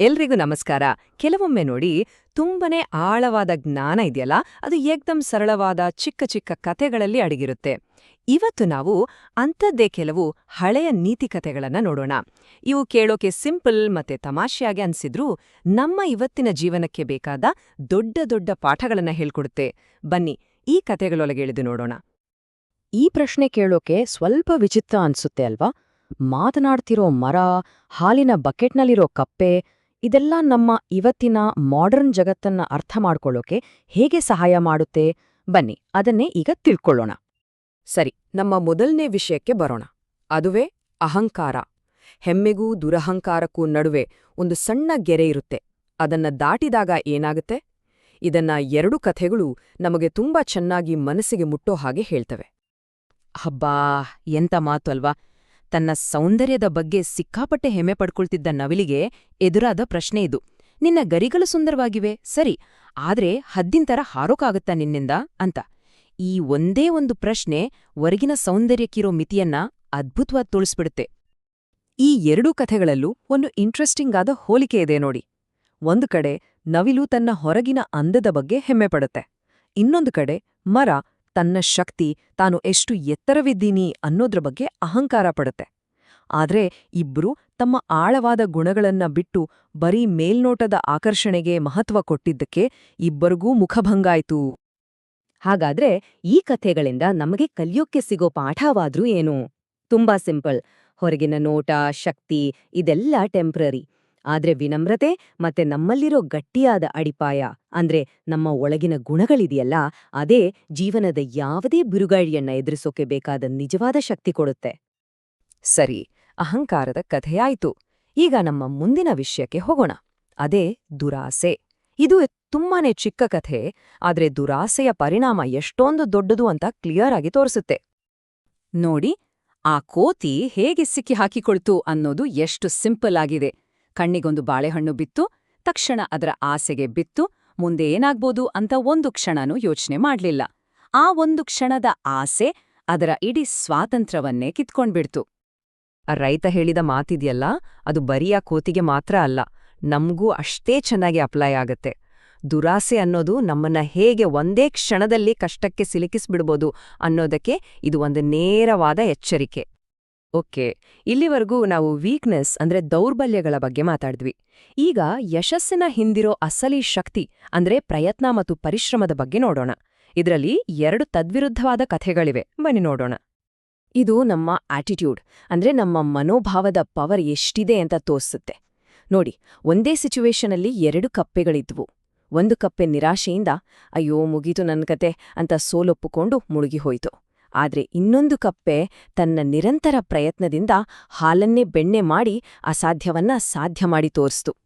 ಎಲ್ರಿಗೂ ನಮಸ್ಕಾರ. ಕೆಲವೊಮ್ಮೆ ನೋಡಿ ತುಂಬನೇ ಆಳವಾದ ಜ್ಞಾನ ಇದೆಯಲ್ಲ, ಅದು ಏಕ್ದಮ್ ಸರಳವಾದ ಚಿಕ್ಕ ಚಿಕ್ಕ ಕಥೆಗಳಲ್ಲಿ ಅಡಗಿರುತ್ತೆ. ಇವತ್ತು ನಾವು ಅಂಥದ್ದೇ ಕೆಲವು ಹಳೆಯ ನೀತಿ ಕಥೆಗಳನ್ನು ನೋಡೋಣ. ಇವು ಕೇಳೋಕೆ ಸಿಂಪಲ್ ಮತ್ತೆ ತಮಾಷೆಯಾಗಿ ಅನ್ಸಿದ್ರೂ ನಮ್ಮ ಇವತ್ತಿನ ಜೀವನಕ್ಕೆ ಬೇಕಾದ ದೊಡ್ಡ ದೊಡ್ಡ ಪಾಠಗಳನ್ನು ಹೇಳ್ಕೊಡುತ್ತೆ. ಬನ್ನಿ, ಈ ಕಥೆಗಳೊಳಗೆ ಇಳಿದು ನೋಡೋಣ. ಈ ಪ್ರಶ್ನೆ ಕೇಳೋಕೆ ಸ್ವಲ್ಪ ವಿಚಿತ್ರ ಅನ್ಸುತ್ತೆ ಅಲ್ವಾ? ಮಾತನಾಡ್ತಿರೋ ಮರ, ಹಾಲಿನ ಬಕೆಟ್ನಲ್ಲಿರೋ ಕಪ್ಪೆ ಇದೆಲ್ಲ ನಮ್ಮ ಇವತ್ತಿನ ಮಾಡರ್ನ್ ಜಗತ್ತನ್ನ ಅರ್ಥ ಮಾಡ್ಕೊಳ್ಳೋಕೆ ಹೇಗೆ ಸಹಾಯ ಮಾಡುತ್ತೆ? ಬನ್ನಿ, ಅದನ್ನೇ ಈಗ ತಿಳ್ಕೊಳ್ಳೋಣ. ಸರಿ, ನಮ್ಮ ಮೊದಲನೇ ವಿಷಯಕ್ಕೆ ಬರೋಣ. ಅದುವೇ ಅಹಂಕಾರ. ಹೆಮ್ಮೆಗೂ ದುರಹಂಕಾರಕ್ಕೂ ನಡುವೆ ಒಂದು ಸಣ್ಣ ಗೆರೆ ಇರುತ್ತೆ. ಅದನ್ನ ದಾಟಿದಾಗ ಏನಾಗುತ್ತೆ? ಇದನ್ನ ಎರಡು ಕಥೆಗಳು ನಮಗೆ ತುಂಬಾ ಚೆನ್ನಾಗಿ ಮನಸ್ಸಿಗೆ ಮುಟ್ಟೋ ಹಾಗೆ ಹೇಳ್ತವೆ. ಹಬ್ಬಾ ಎಂತ ಮಾತು ಅಲ್ವಾ ತನ್ನ ಸೌಂದರ್ಯದ ಬಗ್ಗೆ ಸಿಕ್ಕಾಪಟ್ಟೆ ಹೆಮ್ಮೆ ಪಡ್ಕೊಳ್ತಿದ್ದ ನವಿಲಿಗೆ ಎದುರಾದ ಪ್ರಶ್ನೆ ಇದು. ನಿನ್ನ ಗರಿಗಳು ಸುಂದರವಾಗಿವೆ, ಸರಿ, ಆದ್ರೆ ಹದ್ದಿನ ಹಾರೋಕಾಗತ್ತಾ ನಿನ್ನಿಂದ? ಅಂತ. ಈ ಒಂದೇ ಒಂದು ಪ್ರಶ್ನೆ ಹೊರಗಿನ ಸೌಂದರ್ಯಕ್ಕಿರೋ ಮಿತಿಯನ್ನ ಅದ್ಭುತವಾಗಿ ತುಳಿಸ್ಬಿಡುತ್ತೆ. ಈ ಎರಡೂ ಕಥೆಗಳಲ್ಲೂ ಒಂದು ಇಂಟ್ರೆಸ್ಟಿಂಗ್ ಆದ ಹೋಲಿಕೆ ಇದೆ ನೋಡಿ. ಒಂದು ಕಡೆ ನವಿಲು ತನ್ನ ಹೊರಗಿನ ಅಂದದ ಬಗ್ಗೆ ಹೆಮ್ಮೆ ಪಡುತ್ತೆ. ಇನ್ನೊಂದು ಕಡೆ ಮರ ತನ್ನ ಶಕ್ತಿ, ತಾನು ಎಷ್ಟು ಎತ್ತರವಿದ್ದೀನಿ ಅನ್ನೋದ್ರ ಬಗ್ಗೆ ಅಹಂಕಾರ ಪಡುತ್ತೆ. ಆದ್ರೆ ಇಬ್ರು ತಮ್ಮ ಆಳವಾದ ಗುಣಗಳನ್ನ ಬಿಟ್ಟು ಬರೀ ಮೇಲ್ನೋಟದ ಆಕರ್ಷಣೆಗೆ ಮಹತ್ವ ಕೊಟ್ಟಿದ್ದಕ್ಕೆ ಇಬ್ಬರಿಗೂ ಮುಖಭಂಗಾಯ್ತು. ಹಾಗಾದ್ರೆ ಈ ಕಥೆಗಳಿಂದ ನಮಗೆ ಕಲಿಯೋಕ್ಕೆ ಸಿಗೋ ಪಾಠವಾದ್ರೂ ಏನು? ತುಂಬಾ ಸಿಂಪಲ್. ಹೊರಗಿನ ನೋಟ, ಶಕ್ತಿ ಇದೆಲ್ಲ ಟೆಂಪ್ರರಿ. ಆದ್ರೆ ವಿನಮ್ರತೆ ಮತ್ತೆ ನಮ್ಮಲ್ಲಿರೋ ಗಟ್ಟಿಯಾದ ಅಡಿಪಾಯ, ಅಂದ್ರೆ ನಮ್ಮ ಒಳಗಿನ ಗುಣಗಳಿದೆಯಲ್ಲ, ಅದೇ ಜೀವನದ ಯಾವುದೇ ಬಿರುಗಾಳಿಯನ್ನ ಎದುರಿಸೋಕೆ ಬೇಕಾದ ನಿಜವಾದ ಶಕ್ತಿ ಕೊಡುತ್ತೆ. ಸರಿ, ಅಹಂಕಾರದ ಕಥೆಯಾಯಿತು. ಈಗ ನಮ್ಮ ಮುಂದಿನ ವಿಷಯಕ್ಕೆ ಹೋಗೋಣ. ಅದೇ ದುರಾಸೆ. ಇದು ತುಂಬಾನೇ ಚಿಕ್ಕ ಕಥೆ, ಆದ್ರೆ ದುರಾಸೆಯ ಪರಿಣಾಮ ಎಷ್ಟೊಂದು ದೊಡ್ಡದು ಅಂತ ಕ್ಲಿಯರ್ ಆಗಿ ತೋರಿಸುತ್ತೆ. ನೋಡಿ, ಆ ಕೋತಿ ಹೇಗೆ ಸಿಕ್ಕಿ ಹಾಕಿಕೊಳ್ತು ಅನ್ನೋದು ಎಷ್ಟು ಸಿಂಪಲ್ ಆಗಿದೆ. ಕಣ್ಣಿಗೊಂದು ಬಾಳೆಹಣ್ಣು ಬಿತ್ತು, ತಕ್ಷಣ ಅದರ ಆಸೆಗೆ ಬಿತ್ತು, ಮುಂದೆ ಏನಾಗ್ಬೋದು ಅಂತ ಒಂದು ಕ್ಷಣನೂ ಯೋಚನೆ ಮಾಡ್ಲಿಲ್ಲ. ಆ ಒಂದು ಕ್ಷಣದ ಆಸೆ ಅದರ ಇಡೀ ಸ್ವಾತಂತ್ರ್ಯವನ್ನೇ ಕಿತ್ಕೊಂಡ್ಬಿಡ್ತು. ರೈತ ಹೇಳಿದ ಮಾತಿದೆಯಲ್ಲ, ಅದು ಬರಿಯ ಕೋತಿಗೆ ಮಾತ್ರ ಅಲ್ಲ, ನಮಗೂ ಅಷ್ಟೇ ಚೆನ್ನಾಗಿ ಅಪ್ಲೈ ಆಗತ್ತೆ. ದುರಾಸೆ ಅನ್ನೋದು ನಮ್ಮನ್ನ ಹೇಗೆ ಒಂದೇ ಕ್ಷಣದಲ್ಲಿ ಕಷ್ಟಕ್ಕೆ ಸಿಲುಕಿಸ್ಬಿಡ್ಬೋದು ಅನ್ನೋದಕ್ಕೆ ಇದು ಒಂದು ನೇರವಾದ ಎಚ್ಚರಿಕೆ. ಓಕೆ. ಇಲ್ಲಿವರೆಗೂ ನಾವು ವೀಕ್ನೆಸ್ ಅಂದ್ರೆ ದೌರ್ಬಲ್ಯಗಳ ಬಗ್ಗೆ ಮಾತಾಡಿದ್ವಿ. ಈಗ ಯಶಸ್ಸಿನ ಹಿಂದಿರೋ ಅಸಲಿ ಶಕ್ತಿ ಅಂದ್ರೆ ಪ್ರಯತ್ನ ಮತ್ತು ಪರಿಶ್ರಮದ ಬಗ್ಗೆ ನೋಡೋಣ. ಇದರಲ್ಲಿ ಎರಡು ತದ್ವಿರುದ್ಧವಾದ ಕಥೆಗಳಿವೆ. ಬನ್ನಿ ನೋಡೋಣ. ಇದು ನಮ್ಮ ಆಟಿಟ್ಯೂಡ್ ಅಂದ್ರೆ ನಮ್ಮ ಮನೋಭಾವದ ಪವರ್ ಎಷ್ಟಿದೆ ಅಂತ ತೋರಿಸುತ್ತೆ. ನೋಡಿ, ಒಂದೇ ಸಿಚುವೇಶನಲ್ಲಿ ಎರಡು ಕಪ್ಪೆಗಳಿದ್ವು. ಒಂದು ಕಪ್ಪೆ ನಿರಾಶೆಯಿಂದ, ಅಯ್ಯೋ, ಮುಗೀತು ನನ್ನ ಕತೆ ಅಂತ ಸೋಲೊಪ್ಪುಕೊಂಡು ಮುಳುಗಿಹೋಯಿತು ಆದ್ರೆ ಇನ್ನೊಂದು ಕಪ್ಪೆ ತನ್ನ ನಿರಂತರ ಪ್ರಯತ್ನದಿಂದ ಹಾಲನ್ನೇ ಬೆಣ್ಣೆ ಮಾಡಿ ಅಸಾಧ್ಯವನ್ನ ಸಾಧ್ಯ ಮಾಡಿ ತೋರಿಸ್ತು.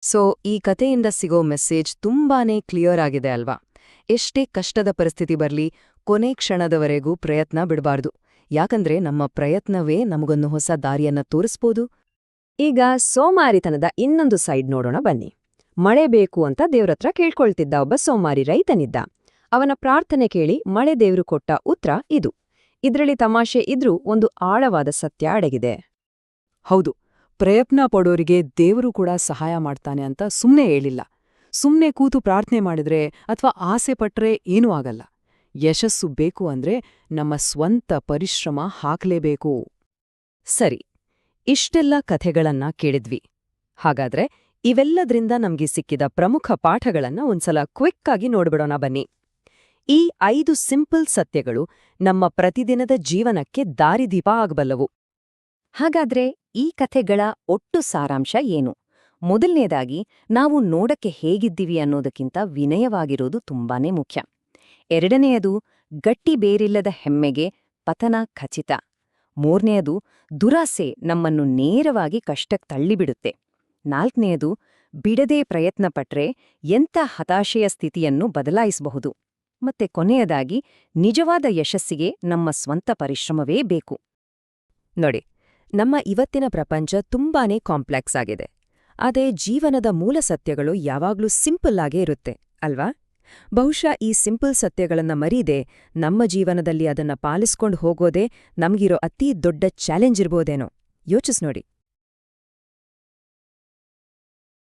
ಸೊ, ಈ ಕಥೆಯಿಂದ ಸಿಗೋ ಮೆಸೇಜ್ ತುಂಬಾನೇ ಕ್ಲಿಯರ್ ಆಗಿದೆ ಅಲ್ವಾ? ಎಷ್ಟೇ ಕಷ್ಟದ ಪರಿಸ್ಥಿತಿ ಬರಲಿ, ಕೊನೆ ಕ್ಷಣದವರೆಗೂ ಪ್ರಯತ್ನ ಬಿಡಬಾರ್ದು. ಯಾಕಂದ್ರೆ ನಮ್ಮ ಪ್ರಯತ್ನವೇ ನಮಗೊಂದು ಹೊಸ ದಾರಿಯನ್ನ ತೋರಿಸ್ಬೋದು. ಈಗ ಸೋಮಾರಿತನದ ಇನ್ನೊಂದು ಸೈಡ್ ನೋಡೋಣ ಬನ್ನಿ. ಮಳೆ ಬೇಕು ಅಂತ ದೇವ್ರತ್ರ ಕೇಳ್ಕೊಳ್ತಿದ್ದ ಒಬ್ಬ ಸೋಮಾರಿ ರೈತನಿದ್ದ. ಅವನ ಪ್ರಾರ್ಥನೆ ಕೇಳಿ ಮಳೆ ದೇವರು ಕೊಟ್ಟ ಉತ್ತರ ಇದು. ಇದರಲ್ಲಿ ತಮಾಷೆ ಇದ್ರೂ ಒಂದು ಆಳವಾದ ಸತ್ಯ ಅಡಗಿದೆ. ಹೌದು ಪ್ರಯತ್ನ ಪಡೋರಿಗೆ ದೇವರು ಕೂಡ ಸಹಾಯ ಮಾಡ್ತಾನೆ ಅಂತ ಸುಮ್ಮನೆ ಹೇಳಿಲ್ಲ. ಸುಮ್ಮನೆ ಕೂತು ಪ್ರಾರ್ಥನೆ ಮಾಡಿದ್ರೆ ಅಥವಾ ಆಸೆ ಪಟ್ರೆ ಏನೂ ಆಗಲ್ಲ. ಯಶಸ್ಸು ಬೇಕು ಅಂದ್ರೆ ನಮ್ಮ ಸ್ವಂತ ಪರಿಶ್ರಮ ಹಾಕ್ಲೇಬೇಕು. ಸರಿ ಇಷ್ಟೆಲ್ಲ ಕಥೆಗಳನ್ನ ಕೇಳಿದ್ವಿ. ಹಾಗಾದ್ರೆ ಇವೆಲ್ಲದ್ರಿಂದ ನಮ್ಗೆ ಸಿಕ್ಕಿದ ಪ್ರಮುಖ ಪಾಠಗಳನ್ನ ಒಂದ್ಸಲ ಕ್ವಿಕ್ ಆಗಿ ನೋಡ್ಬಿಡೋಣ ಬನ್ನಿ. ಈ ಐದು ಸಿಂಪಲ್ ಸತ್ಯಗಳು ನಮ್ಮ ಪ್ರತಿದಿನದ ಜೀವನಕ್ಕೆ ದಾರಿದೀಪ ಆಗಬಲ್ಲವು. ಹಾಗಾದ್ರೆ ಈ ಕಥೆಗಳ ಒಟ್ಟು ಸಾರಾಂಶ ಏನು? ಮೊದಲನೇದಾಗಿ, ನಾವು ನೋಡಕ್ಕೆ ಹೇಗಿದ್ದೀವಿ ಅನ್ನೋದಕ್ಕಿಂತ ವಿನಯವಾಗಿರೋದು ತುಂಬಾನೇ ಮುಖ್ಯ. ಎರಡನೆಯದು, ಗಟ್ಟಿ ಬೇರಿಲ್ಲದ ಹೆಮ್ಮೆಗೆ ಪತನ ಖಚಿತ. ಮೂರನೆಯದು, ದುರಾಸೆ ನಮ್ಮನ್ನು ನೇರವಾಗಿ ಕಷ್ಟಕ್ಕೆ ತಳ್ಳಿಬಿಡುತ್ತೆ. ನಾಲ್ಕನೆಯದು, ಬಿಡದೇ ಪ್ರಯತ್ನಪಟ್ರೆ ಎಂಥ ಹತಾಶೆಯ ಸ್ಥಿತಿಯನ್ನು ಬದಲಾಯಿಸಬಹುದು? ಮತ್ತೆ ಕೊನೆಯದಾಗಿ ನಿಜವಾದ ಯಶಸ್ಸಿಗೆ ನಮ್ಮ ಸ್ವಂತ ಪರಿಶ್ರಮವೇ ಬೇಕು. ನೋಡಿ, ನಮ್ಮ ಇವತ್ತಿನ ಪ್ರಪಂಚ ತುಂಬಾನೇ ಕಾಂಪ್ಲೆಕ್ಸ್ ಆಗಿದೆ. ಅದೇ ಜೀವನದ ಮೂಲ ಸತ್ಯಗಳು ಯಾವಾಗ್ಲೂ ಸಿಂಪಲ್ ಆಗೇ ಇರುತ್ತೆ, ಅಲ್ವಾ? ಬಹುಶಃ ಈ ಸಿಂಪಲ್ ಸತ್ಯಗಳನ್ನ ಮರೀದೆ ನಮ್ಮ ಜೀವನದಲ್ಲಿ ಅದನ್ನ ಪಾಲಿಸ್ಕೊಂಡು ಹೋಗೋದೇ ನಮ್ಗಿರೋ ಅತೀ ದೊಡ್ಡ ಚಾಲೆಂಜ್ ಇರ್ಬೋದೇನೋ. ಯೋಚಿಸ್ ನೋಡಿ.